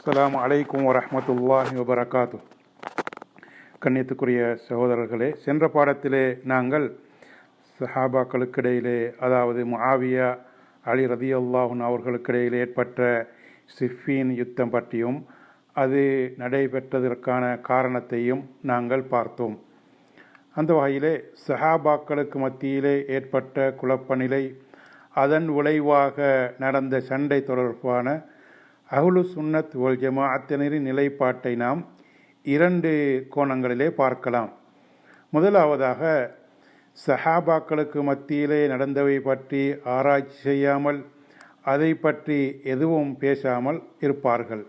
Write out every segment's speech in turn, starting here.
அஸ்லாம் அலைக்கும் வரஹ்மத்துல்லாஹி வபரகாத்து கண்ணியத்துக்குரிய சகோதரர்களே சென்ற பாடத்திலே நாங்கள் சஹாபாக்களுக்கிடையிலே அதாவது முஆவியா அலி ரதி அல்லாஹூன் அவர்களுக்கிடையிலே ஏற்பட்ட சிஃபீன் யுத்தம் பற்றியும் அது நடைபெற்றதற்கான காரணத்தையும் நாங்கள் பார்த்தோம். அந்த வகையிலே சஹாபாக்களுக்கு மத்தியிலே ஏற்பட்ட குழப்ப நிலை அதன் விளைவாக நடந்த சண்டை தொடர்பான அகுலு சுன்னத் ஒல் ஜமாஅத்தினரின் நிலைப்பாட்டை நாம் இரண்டு கோணங்களிலே பார்க்கலாம். முதலாவதாக சஹாபாக்களுக்கு மத்தியிலே நடந்தவை பற்றி ஆராய்ச்சி செய்யாமல் அதை பற்றி எதுவும் பேசாமல் இருப்பார்கள்.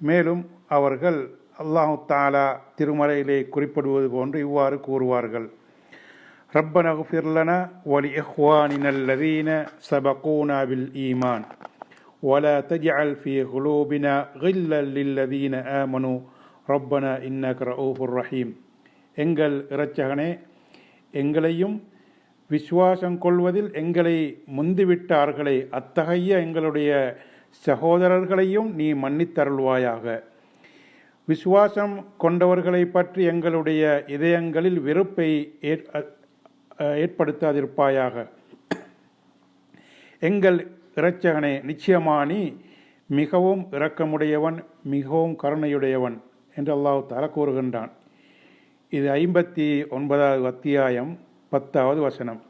மேலும் அவர்கள் அல்லாஹு தாலா திருமறையிலே குறிப்பிடுவது போன்று இவ்வாறு கூறுவார்கள். ரப்பனகுஃபிர்லன ஒலி இஹ்வானினல்லதீன சபகூனாவில் ஈமான். ولا تجعل في قلوبنا غلا للذين آمنوا ربنا إنك رؤوف رحيم எங்கள் இரட்சகனே எங்களையும் விசுவாசம் கொள்வதில் எங்களை முந்திவிட்டார்களே அத்தகைய எங்களுடைய சகோதரர்களையும் நீ மன்னித்தருள்வாயாக விசுவாசம் கொண்டவர்களை பற்றி எங்களுடைய இதயங்களில் வெறுப்பை ஏற்படுத்தாதிருப்பாயாக எங்கள் இரட்சகனே நிச்சயமானி மிகவும் இரக்கமுடையவன் மிகவும் கருணையுடையவன் என்று அல்லாஹு தால கூறுகின்றான். இது ஐம்பத்தி ஒன்பதாவது அத்தியாயம் பத்தாவது வசனம்.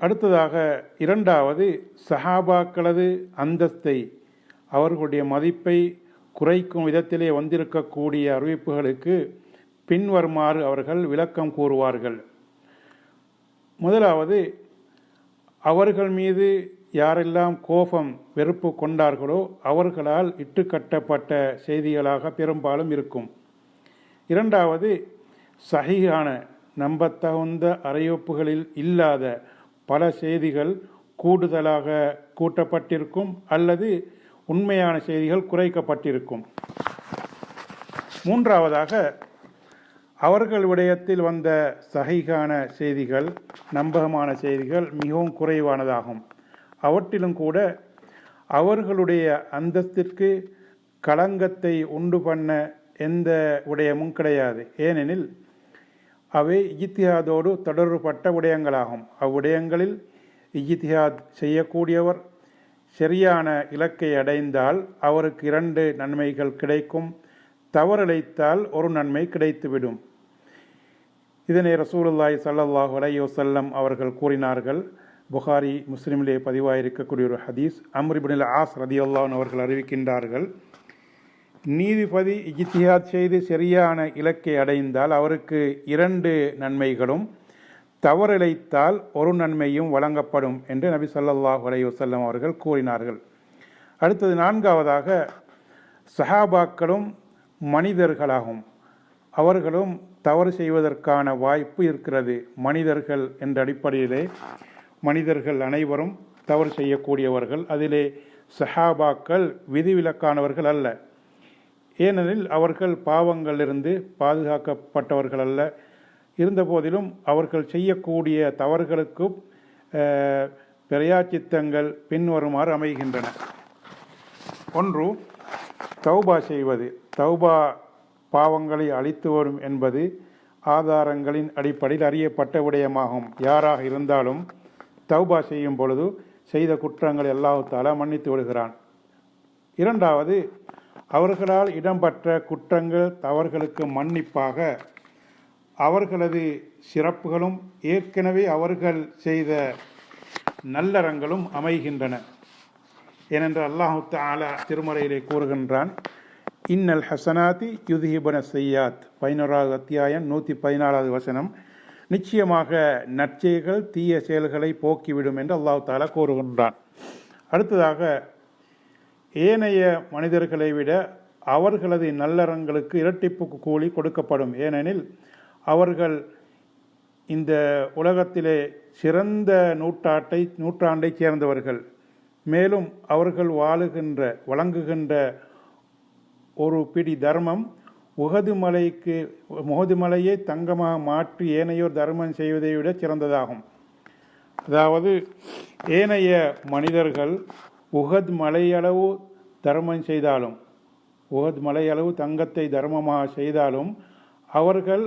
அடுத்ததாக இரண்டாவது சஹாபாக்களது அந்தஸ்தை அவர்களுடைய மதிப்பை குறைக்கும் விதத்திலே வந்திருக்கக்கூடிய அறிவிப்புகளுக்கு பின்வருமாறு அவர்கள் விளக்கம் கூறுவார்கள். முதலாவது அவர்கள் மீது யாரெல்லாம் கோபம் வெறுப்பு கொண்டார்களோ அவர்களால் இட்டுக்கட்டப்பட்ட செய்திகளாக பெரும்பாலும் இருக்கும். இரண்டாவது சகியான நம்பத்தகுந்த அறிவிப்புகளில் இல்லாத பல செய்திகள் கூடுதலாக கூட்டப்பட்டிருக்கும் அல்லது உண்மையான செய்திகள் குறைக்கப்பட்டிருக்கும். மூன்றாவதாக அவர்கள் விடயத்தில் வந்த சகைகான செய்திகள் நம்பகமான செய்திகள் மிகவும் குறைவானதாகும். அவற்றிலும் கூட அவர்களுடைய அந்தஸ்திற்கு களங்கத்தை உண்டு பண்ண எந்த விடயமும் கிடையாது. ஏனெனில் அவை இஜித்தியாதோடு தொடர்புபட்ட விடயங்களாகும். அவ்விடயங்களில் இஜித்தியாத் செய்யக்கூடியவர் சரியான இலக்கை அடைந்தால் அவருக்கு இரண்டு நன்மைகள் கிடைக்கும். தவறிழைத்தால் ஒரு நன்மை கிடைத்துவிடும். இதனை ரசூலுல்லாய் சல்லல்லாஹு அலையோசல்லம் அவர்கள் கூறினார்கள். புகாரி முஸ்லீமிலே பதிவாயிருக்கக்கூடிய ஒரு ஹதீஸ் அம்ரிபினில் ஆஸ் ரதியுல்லான் அவர்கள் அறிவிக்கின்றார்கள். நீதிபதி இஜித்தியாத் செய்து சரியான இலக்கை அடைந்தால் அவருக்கு இரண்டு நன்மைகளும் தவறிழைத்தால் ஒரு நன்மையும் வழங்கப்படும் என்று நபி சல்லாஹூ அலைவசல்லம் அவர்கள் கூறினார்கள். அடுத்தது நான்காவதாக சஹாபாக்களும் மனிதர்களாகும். அவர்களும் தவறு செய்வதற்கான வாய்ப்பு இருக்கிறது மனிதர்கள் என்ற அடிப்படையிலே. மனிதர்கள் அனைவரும் தவறு செய்யக்கூடியவர்கள். அதிலே சஹாபாக்கள் விதிவிலக்கானவர்கள் அல்ல. ஏனெனில் அவர்கள் பாவங்களிலிருந்து பாதுகாக்கப்பட்டவர்கள் அல்ல. இருந்தபோதிலும் அவர்கள் செய்யக்கூடிய தவறுகளுக்கும் பிரயாச்சித்தங்கள் பின்வருமாறு அமைகின்றன. ஒன்று தௌபா செய்வது. தௌபா பாவங்களை அழித்து வரும் என்பது ஆதாரங்களின் அடிப்படையில் அறியப்பட்ட விடயமாகும். யாராக இருந்தாலும் தௌபா செய்யும் பொழுது செய்த குற்றங்களை அல்லாஹால மன்னித்து விடுகிறான். இரண்டாவது அவர்களால் இடம்பெற்ற குற்றங்கள் தவறுகளுக்கு மன்னிப்பாக அவர்களது சிறப்புகளும் ஏற்கனவே அவர்கள் செய்த நல்லறங்களும் அமைகின்றன. ஏனென்று அல்லாஹு தாலா திருமறையிலே கூறுகின்றான் இன்னல் ஹசனாதி யுதிஹிபன செய்யாத் பதினோராவது அத்தியாயம் நூற்றி பதினாலாவது வசனம். நிச்சயமாக நற்செயல்கள் தீய செயல்களை போக்கிவிடும் என்று அல்லாஹு தாலா கூறுகின்றான். அடுத்ததாக ஏனைய மனிதர்களை விட அவர்களது நல்லறங்களுக்கு இரட்டிப்புக்கு கூலி கொடுக்கப்படும். ஏனெனில் அவர்கள் இந்த உலகத்திலே சிறந்த நூற்றாட்டை நூற்றாண்டை சேர்ந்தவர்கள். மேலும் அவர்கள் வாழுகின்ற வழங்குகின்ற ஒரு பிடி தர்மம் உகது மலைக்கு முகது மலையை தங்கமாக மாற்றி ஏனையோர் தர்மம் செய்வதை விட சிறந்ததாகும். அதாவது ஏனைய மனிதர்கள் உகத் மலையளவு தர்மம் செய்தாலும் உகத் மலையளவு தங்கத்தை தர்மமாக செய்தாலும் அவர்கள்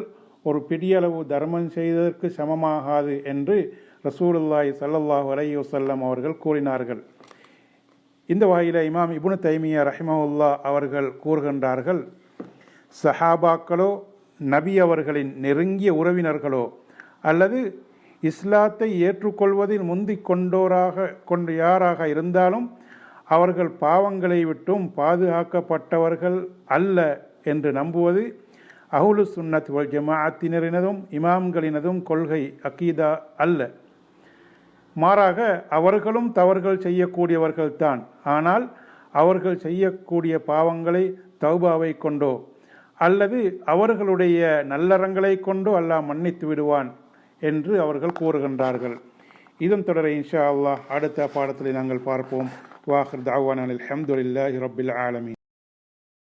ஒரு பிடியளவு தர்மம் செய்ததற்கு சமமாகாது என்று ரசூலுல்லாய் சல்லல்லாஹ் அலையுசல்லம் அவர்கள் கூறினார்கள். இந்த வகையில் இமாம் இபுனு தைமியா ரஹிமவுல்லா அவர்கள் கூறுகின்றார்கள் சஹாபாக்களோ நபி அவர்களின் நெருங்கிய உறவினர்களோ அல்லது இஸ்லாத்தை ஏற்றுக்கொள்வதில் முந்திக் கொண்டோராக கொண்டு யாராக இருந்தாலும் அவர்கள் பாவங்களை விட்டும் பாதுகாக்கப்பட்டவர்கள் அல்ல என்று நம்புவது அஹுலு சுன்னத் வல் ஜமாஅத்தினரினதும் இமாம்களினதும் கொள்கை அக்கீதா அல்ல. மாறாக அவர்களும் தவறுகள் செய்யக்கூடியவர்கள்தான். ஆனால் அவர்கள் செய்யக்கூடிய பாவங்களை தௌபாவை கொண்டோ அல்லது அவர்களுடைய நல்லறங்களை கொண்டோ அல்லாஹ் மன்னித்து விடுவான் என்று அவர்கள் கூறுகின்றார்கள். இதன் தொடரை இன்ஷா அல்லாஹ் அடுத்த பாடத்தில் நாங்கள் பார்ப்போம். வாஹர் தாவான் அல்ஹம்துலில்லாஹி ரப்பில் ஆலமி